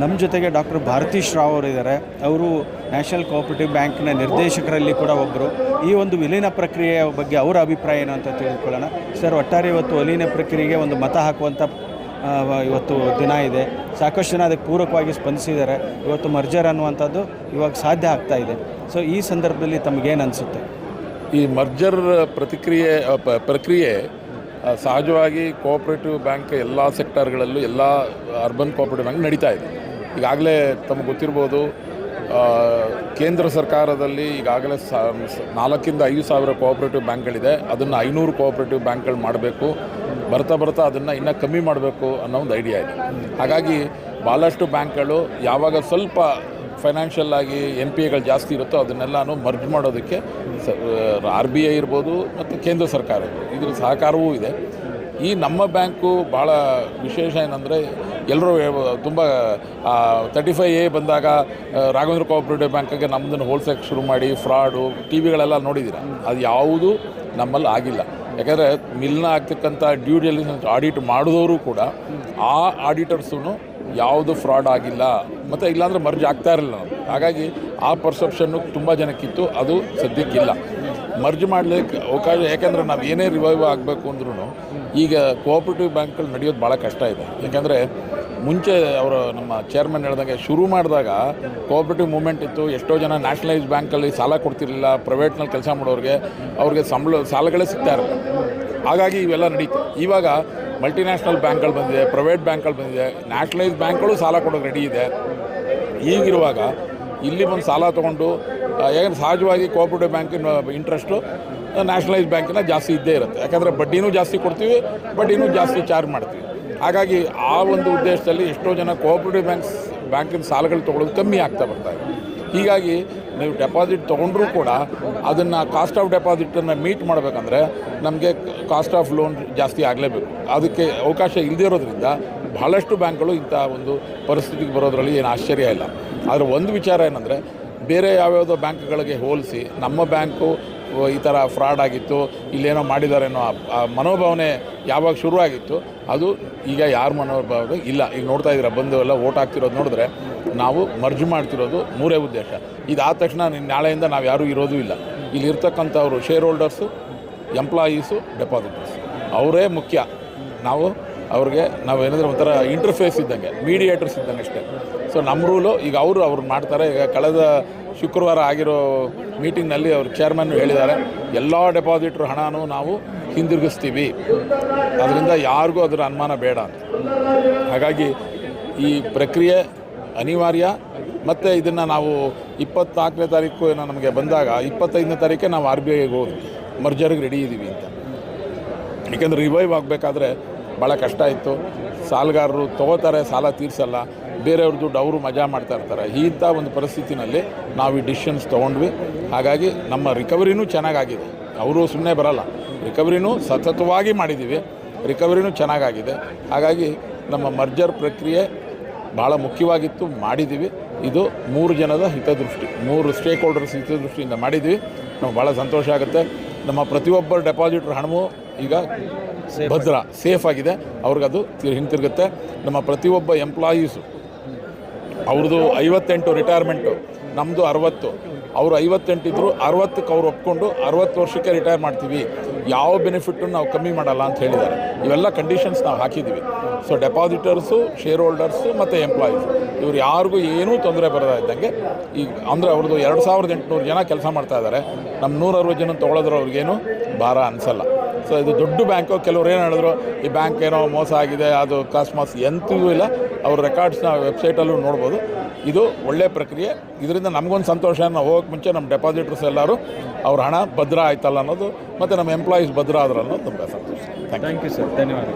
ನಮ್ಮ ಜೊತೆಗೆ ಡಾಕ್ಟರ್ ಭಾರತೀಶ್ ರಾವ್ ಅವರು ಇದ್ದಾರೆ ಅವರು ನ್ಯಾಷನಲ್ ಕೋಆಪರೇಟಿವ್ ಬ್ಯಾಂಕ್ನ ನಿರ್ದೇಶಕರಲ್ಲಿ ಕೂಡ ಒಬ್ಬರು ಈ ಒಂದು ವಿಲೀನ ಪ್ರಕ್ರಿಯೆಯ ಬಗ್ಗೆ ಅವರ ಅಭಿಪ್ರಾಯ ಏನು ಅಂತ ತಿಳ್ಕೊಳ್ಳೋಣ. ಸರ್, ಒಟ್ಟಾರೆ ಇವತ್ತು ವಿಲೀನ ಪ್ರಕ್ರಿಯೆಗೆ ಒಂದು ಮತ ಹಾಕುವಂಥ ಇವತ್ತು ದಿನ ಇದೆ. ಸಾಕಷ್ಟು ಜನ ಅದಕ್ಕೆ ಪೂರಕವಾಗಿ ಸ್ಪಂದಿಸಿದ್ದಾರೆ. ಇವತ್ತು ಮರ್ಜರ್ ಅನ್ನುವಂಥದ್ದು ಇವಾಗ ಸಾಧ್ಯ ಆಗ್ತಾ ಇದೆ. ಸೊ, ಈ ಸಂದರ್ಭದಲ್ಲಿ ತಮಗೇನು ಅನಿಸುತ್ತೆ? ಈ ಮರ್ಜರ್ ಪ್ರತಿಕ್ರಿಯೆ ಪ್ರಕ್ರಿಯೆ ಸಹಜವಾಗಿ ಕೋಆಪರೇಟಿವ್ ಬ್ಯಾಂಕ್ ಎಲ್ಲ ಸೆಕ್ಟರ್ಗಳಲ್ಲೂ, ಎಲ್ಲ ಅರ್ಬನ್ ಕೋಆಪರೇಟಿವ್ ಬ್ಯಾಂಕ್ ನಡೀತಾ ಇದೆ. ಈಗಾಗಲೇ ತಮಗೆ ಗೊತ್ತಿರ್ಬೋದು ಕೇಂದ್ರ ಸರ್ಕಾರದಲ್ಲಿ ಈಗಾಗಲೇ ನಾಲ್ಕಿಂದ ಐದು ಸಾವಿರ ಕೋಆಪ್ರೇಟಿವ್ ಬ್ಯಾಂಕ್ಗಳಿದೆ. ಅದನ್ನು ಐನೂರು ಕೋಆಪ್ರೇಟಿವ್ ಬ್ಯಾಂಕ್ಗಳು ಮಾಡಬೇಕು. ಬರ್ತಾ ಬರ್ತಾ ಅದನ್ನು ಇನ್ನೂ ಕಮ್ಮಿ ಮಾಡಬೇಕು ಅನ್ನೋ ಒಂದು ಐಡಿಯಾ ಇದೆ. ಹಾಗಾಗಿ ಭಾಳಷ್ಟು ಬ್ಯಾಂಕ್ಗಳು ಯಾವಾಗ ಸ್ವಲ್ಪ ಫೈನಾನ್ಷಿಯಲ್ ಆಗಿ ಎನ್ ಪಿ ಎಗಳು ಜಾಸ್ತಿ ಇರುತ್ತೋ ಅದನ್ನೆಲ್ಲನೂ ಮರ್ಜ್ ಮಾಡೋದಕ್ಕೆ ಆರ್ ಬಿ ಐ ಇರ್ಬೋದು ಮತ್ತು ಕೇಂದ್ರ ಸರ್ಕಾರ ಇದ್ರ ಸಹಕಾರವೂ ಇದೆ. ಈ ನಮ್ಮ ಬ್ಯಾಂಕು ಭಾಳ ವಿಶೇಷ ಏನಂದರೆ ಎಲ್ಲರೂ ತುಂಬ ತರ್ಟಿ ಫೈವ್ ಎ ಬಂದಾಗ ರಾಘವೇಂದ್ರ ಕೋಆಪ್ರೇಟಿವ್ ಬ್ಯಾಂಕಿಗೆ ನಮ್ಮದನ್ನು ಹೋಲ್ಸೇಕ್ ಶುರು ಮಾಡಿ ಫ್ರಾಡು ಟಿ ವಿಗಳೆಲ್ಲ ನೋಡಿದ್ದೀರ ಅದು ಯಾವುದು ನಮ್ಮಲ್ಲಿ ಆಗಿಲ್ಲ. ಯಾಕಂದರೆ ಮಿಲ್ನ ಆಗ್ತಕ್ಕಂಥ ಡ್ಯೂ ಡೆಲಿಜೆನ್ಸ್ ಆಡಿಟ್ ಮಾಡಿದವರು ಕೂಡ ಆ ಆಡಿಟರ್ಸೂ ಯಾವುದು ಫ್ರಾಡ್ ಆಗಿಲ್ಲ. ಮತ್ತು ಇಲ್ಲಾಂದರೆ ಮರ್ಜ್ ಆಗ್ತಾ ಇರಲಿಲ್ಲ. ಹಾಗಾಗಿ ಆ ಪರ್ಸೆಪ್ಷನ್ನು ತುಂಬ ಜನಕ್ಕಿತ್ತು. ಅದು ಸದ್ಯಕ್ಕಿಲ್ಲ. ಮರ್ಜ್ ಮಾಡಲಿಕ್ಕೆ ಅವಕಾಶ, ಯಾಕೆಂದರೆ ನಾವು ಏನೇ ರಿವೈವ್ ಆಗಬೇಕು ಅಂದ್ರೂ ಈಗ ಕೋಆಪರೇಟಿವ್ ಬ್ಯಾಂಕ್ಗಳು ನಡೆಯೋದು ಭಾಳ ಕಷ್ಟ ಇದೆ. ಯಾಕೆಂದರೆ ಮುಂಚೆ ಅವರು ನಮ್ಮ ಚೇರ್ಮನ್ ಹೇಳ್ದಂಗೆ ಶುರು ಮಾಡಿದಾಗ ಕೋಆಪರೇಟಿವ್ ಮೂವ್ಮೆಂಟ್ ಇತ್ತು. ಎಷ್ಟೋ ಜನ ನ್ಯಾಷನಲೈಸ್ ಬ್ಯಾಂಕಲ್ಲಿ ಸಾಲ ಕೊಡ್ತಿರಲಿಲ್ಲ ಪ್ರೈವೇಟ್ನಲ್ಲಿ ಕೆಲಸ ಮಾಡೋರಿಗೆ ಅವ್ರಿಗೆ ಸಂಬಳ, ಸಾಲಗಳೇ ಸಿಗ್ತಾ ಇರಲಿಲ್ಲ. ಹಾಗಾಗಿ ಇವೆಲ್ಲ ನಡೀತು. ಇವಾಗ ಮಲ್ಟಿನ್ಯಾಷನಲ್ ಬ್ಯಾಂಕ್ಗಳು ಬಂದಿದೆ ಪ್ರೈವೇಟ್ ಬ್ಯಾಂಕ್ಗಳು ಬಂದಿದೆ ನ್ಯಾಷನಲೈಸ್ ಬ್ಯಾಂಕ್ಗಳು ಸಾಲ ಕೊಡೋದು ರೆಡಿ ಇದೆ. ಈಗಿರುವಾಗ ಇಲ್ಲಿ ಬಂದು ಸಾಲ ತೊಗೊಂಡು ಏನು ಸಹಜವಾಗಿ ಕೋಆಪರೇಟಿವ್ ಬ್ಯಾಂಕಿನ ಇಂಟ್ರೆಸ್ಟು ನ್ಯಾಷನಲೈಸ್ ಬ್ಯಾಂಕಿನ ಜಾಸ್ತಿ ಇದ್ದೇ ಇರುತ್ತೆ. ಯಾಕಂದರೆ ಬಡ್ಡಿನೂ ಜಾಸ್ತಿ ಕೊಡ್ತೀವಿ, ಬಡ್ಡಿನೂ ಜಾಸ್ತಿ ಚಾರ್ಜ್ ಮಾಡ್ತೀವಿ. ಹಾಗಾಗಿ ಆ ಒಂದು ಉದ್ದೇಶದಲ್ಲಿ ಎಷ್ಟೋ ಜನ ಕೋಆಪರೇಟಿವ್ ಬ್ಯಾಂಕ್ಸ್ ಬ್ಯಾಂಕಿನ ಸಾಲಗಳು ತೊಗೊಳ್ಳೋದು ಕಮ್ಮಿ ಆಗ್ತಾ ಬರ್ತಾ ಇದೆ. ಹೀಗಾಗಿ ನೀವು ಡೆಪಾಸಿಟ್ ತೊಗೊಂಡ್ರೂ ಕೂಡ ಅದನ್ನು ಕಾಸ್ಟ್ ಆಫ್ ಡೆಪಾಸಿಟನ್ನು ಮೀಟ್ ಮಾಡಬೇಕಂದ್ರೆ ನಮಗೆ ಕಾಸ್ಟ್ ಆಫ್ ಲೋನ್ ಜಾಸ್ತಿ ಆಗಲೇಬೇಕು. ಅದಕ್ಕೆ ಅವಕಾಶ ಇಲ್ಲದೇ ಇರೋದ್ರಿಂದ ಬಹಳಷ್ಟು ಬ್ಯಾಂಕ್ಗಳು ಇಂಥ ಒಂದು ಪರಿಸ್ಥಿತಿಗೆ ಬರೋದ್ರಲ್ಲಿ ಏನು ಆಶ್ಚರ್ಯ ಇಲ್ಲ. ಆದರೆ ಒಂದು ವಿಚಾರ ಏನಂದರೆ, ಬೇರೆ ಯಾವ್ಯಾವುದೋ ಬ್ಯಾಂಕ್ಗಳಿಗೆ ಹೋಲಿಸಿ, ನಮ್ಮ ಬ್ಯಾಂಕು ಈ ಥರ ಫ್ರಾಡ್ ಆಗಿತ್ತು, ಇಲ್ಲೇನೋ ಮಾಡಿದಾರೇನೋ ಆ- ಮನೋಭಾವನೆ ಯಾವಾಗ ಶುರುವಾಗಿತ್ತು ಅದು ಈಗ ಯಾರ ಮನೋಭಾವ ಇಲ್ಲ. ಈಗ ನೋಡ್ತಾ ಇದ್ದೀರಾ, ಬಂದು ಎಲ್ಲ ಓಟ್ ಹಾಕ್ತಿರೋದು ನೋಡಿದ್ರೆ, ನಾವು ಮರ್ಜ್ ಮಾಡ್ತಿರೋದು ಮೂರೇ ಉದ್ದೇಶ. ಇದಾದ ತಕ್ಷಣ ನಾಳೆಯಿಂದ ನಾವು ಯಾರೂ ಇರೋದು ಇಲ್ಲ. ಇಲ್ಲಿ ಇರ್ತಕ್ಕಂಥವ್ರು ಶೇರ್ ಹೋಲ್ಡರ್ಸು ಎಂಪ್ಲಾಯೀಸು ಡೆಪಾಸಿಟರ್ಸ್ ಅವರೇ ಮುಖ್ಯ. ನಾವು ಅವ್ರಿಗೆ ನಾವು ಏನಾದರೂ ಒಂಥರ ಇಂಟರ್ಫೇಸ್ ಇದ್ದಂಗೆ ಮೀಡಿಯೇಟರ್ಸ್ ಇದ್ದಂಗೆ ಅಷ್ಟೇ. ಸೊ ನಮ್ಮ ರೂಲು ಈಗ ಅವರು ಅವ್ರು ಮಾಡ್ತಾರೆ. ಈಗ ಕಳೆದ ಶುಕ್ರವಾರ ಆಗಿರೋ ಮೀಟಿಂಗ್ನಲ್ಲಿ ಅವ್ರ ಚೇರ್ಮನ್ ಹೇಳಿದ್ದಾರೆ, ಎಲ್ಲ ಡೆಪಾಸಿಟ್ರ್ ಹಣನೂ ನಾವು ಹಿಂದಿರುಗಿಸ್ತೀವಿ. ಅದರಿಂದ ಯಾರಿಗೂ ಅದರ ಅನುಮಾನ ಬೇಡ ಅಂತ. ಹಾಗಾಗಿ ಈ ಪ್ರಕ್ರಿಯೆ ಅನಿವಾರ್ಯ. ಮತ್ತು ಇದನ್ನು ನಾವು ಇಪ್ಪತ್ನಾಲ್ಕನೇ ತಾರೀಕು ಏನೋ ನಮಗೆ ಬಂದಾಗ, ಇಪ್ಪತ್ತೈದನೇ ತಾರೀಕೆ ನಾವು ಆರ್ ಬಿ ಐಗೆ ಹೋದ್ವಿ ಮರ್ಜರ್ಗೆ ರೆಡಿ ಇದ್ದೀವಿ ಅಂತ. ಯಾಕೆಂದರೆ ರಿವೈವ್ ಆಗಬೇಕಾದ್ರೆ ಭಾಳ ಕಷ್ಟ ಇತ್ತು. ಸಾಲಗಾರರು ತೊಗೋತಾರೆ, ಸಾಲ ತೀರಿಸಲ್ಲ. ಬೇರೆಯವ್ರ ದುಡ್ಡು ಅವರು ಮಜಾ ಮಾಡ್ತಾ ಇರ್ತಾರೆ. ಇಂಥ ಒಂದು ಪರಿಸ್ಥಿತಿನಲ್ಲಿ ನಾವು ಈ ಡಿಸಿಷನ್ಸ್ ತೊಗೊಂಡ್ವಿ. ಹಾಗಾಗಿ ನಮ್ಮ ರಿಕವರಿನೂ ಚೆನ್ನಾಗಾಗಿದೆ. ಅವರು ಸುಮ್ಮನೆ ಬರಲ್ಲ. ರಿಕವರಿನೂ ಸತತವಾಗಿ ಮಾಡಿದ್ದೀವಿ. ರಿಕವರಿನೂ ಚೆನ್ನಾಗಾಗಿದೆ. ಹಾಗಾಗಿ ನಮ್ಮ ಮರ್ಜರ್ ಪ್ರಕ್ರಿಯೆ ಭಾಳ ಮುಖ್ಯವಾಗಿತ್ತು. ಮಾಡಿದ್ದೀವಿ. ಇದು ಮೂರು ಜನದ ಹಿತದೃಷ್ಟಿ. ಮೂರು ಸ್ಟೇಕ್ ಹೋಲ್ಡರ್ಸ್ ಹಿತದೃಷ್ಟಿಯಿಂದ ಮಾಡಿದ್ವಿ ನಮ್ಗೆ ಭಾಳ ಸಂತೋಷ ಆಗುತ್ತೆ. ನಮ್ಮ ಪ್ರತಿಯೊಬ್ಬರ ಡೆಪಾಸಿಟ್ರ್ ಹಣವು ಈಗ ಭದ್ರ ಸೇಫ್ ಆಗಿದೆ. ಅವ್ರಿಗದು ಹಿಂತಿರುಗುತ್ತೆ. ನಮ್ಮ ಪ್ರತಿಯೊಬ್ಬ ಎಂಪ್ಲಾಯೀಸು ಅವ್ರದ್ದು ಐವತ್ತೆಂಟು ರಿಟೈರ್ಮೆಂಟು ನಮ್ಮದು ಅರವತ್ತು. ಅವರು ಐವತ್ತೆಂಟಿದ್ರು, ಅರವತ್ತಕ್ಕೆ ಅವ್ರು ಒಪ್ಕೊಂಡು ಅರವತ್ತು ವರ್ಷಕ್ಕೆ ರಿಟೈರ್ ಮಾಡ್ತೀವಿ. ಯಾವ ಬೆನಿಫಿಟ್ಟನ್ನು ನಾವು ಕಮ್ಮಿ ಮಾಡಲ್ಲ ಅಂತ ಹೇಳಿದ್ದಾರೆ. ಇವೆಲ್ಲ ಕಂಡೀಷನ್ಸ್ ನಾವು ಹಾಕಿದ್ದೀವಿ. ಸೊ ಡೆಪಾಸಿಟರ್ಸು ಶೇರ್ ಹೋಲ್ಡರ್ಸು ಮತ್ತು ಎಂಪ್ಲಾಯೀಸ್ ಇವ್ರು ಯಾರಿಗೂ ಏನೂ ತೊಂದರೆ ಬರದ ಇದ್ದಂಗೆ ಈಗ ಅಂದರೆ ಅವ್ರದ್ದು ಎರಡು ಸಾವಿರದ ಎಂಟುನೂರು ಜನ ಕೆಲಸ ಮಾಡ್ತಾ ಇದ್ದಾರೆ. ನಮ್ಮ ನೂರ ಅರವತ್ತು ಜನ ತೊಗೊಳೋದ್ರೆ ಅವ್ರಿಗೇನು ಭಾರ ಅನಿಸಲ್ಲ. ಸೊ ಇದು ದೊಡ್ಡ ಬ್ಯಾಂಕು ಕೆಲವ್ರು ಏನು ಹೇಳಿದ್ರು, ಈ ಬ್ಯಾಂಕ್ ಏನೋ ಮೋಸ ಆಗಿದೆ, ಅದು ಕಾಸ್ಮಾಸ್ ಎಂತೂ ಇಲ್ಲ. ಅವ್ರ ರೆಕಾರ್ಡ್ಸ್ನ ವೆಬ್ಸೈಟಲ್ಲೂ ನೋಡ್ಬೋದು. ಇದು ಒಳ್ಳೆಯ ಪ್ರಕ್ರಿಯೆ. ಇದರಿಂದ ನಮಗೊಂದು ಸಂತೋಷ ನಾವು ಹೋಗೋಕ್ಕೆ ಮುಂಚೆ ನಮ್ಮ ಡೆಪಾಸಿಟರ್ಸ್ ಎಲ್ಲರೂ ಅವ್ರ ಹಣ ಭದ್ರ ಆಯ್ತಲ್ಲ ಅನ್ನೋದು, ಮತ್ತು ನಮ್ಮ ಎಂಪ್ಲಾಯೀಸ್ ಭದ್ರ ಆದ್ರೂ ಅನ್ನೋದು ತುಂಬ ಸಂತೋಷ. ಥ್ಯಾಂಕ್ ಯು ಸರ್ ಧನ್ಯವಾದ